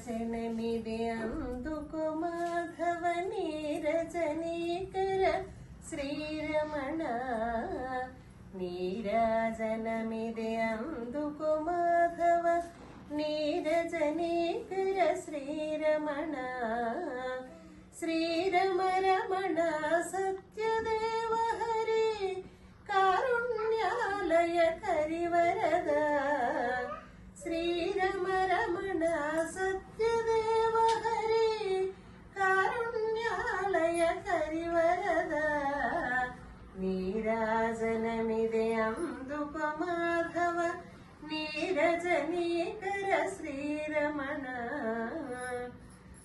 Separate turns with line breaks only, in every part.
నీరాజనమిది అందుకు మాధవ నీరజనీకర శ్రీరమణ నీరాజనమిది అందుకు మాధవ నీరజనీకర శ్రీరమణ శ్రీరమ రమణ సత్యదేవ హరి కారుణ్యాలయ కరివరదా माघव नीरजनीकर श्रीरमण।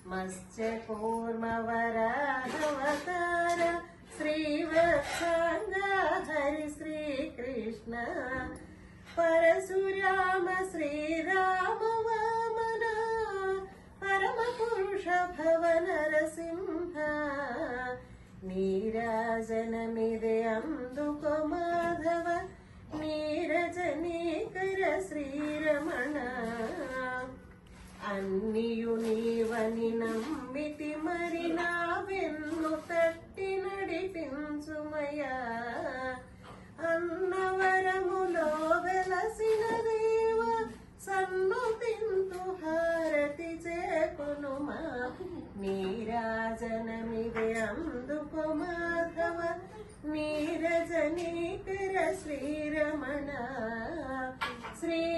मस्यकूर्मवराधवतार श्रीवत्साङ्गा धरि श्रीकृष्ण परशुराम श्रीराम वामन परमपुरुष भव नरसिंह। नीराजनमिदे अन्दुको శ్రీరమణ. అన్నియు నీవని నమ్మితి మరి నా వెన్ను తట్టి నడిపించుమయా అన్నవరములో వెలసిన దేవ సన్ను తింతు హారతి చేకునుమా నీరాజనమిది అందుకు మాధవ నీరజనీకర శ్రీరమణ. శ్రీరమ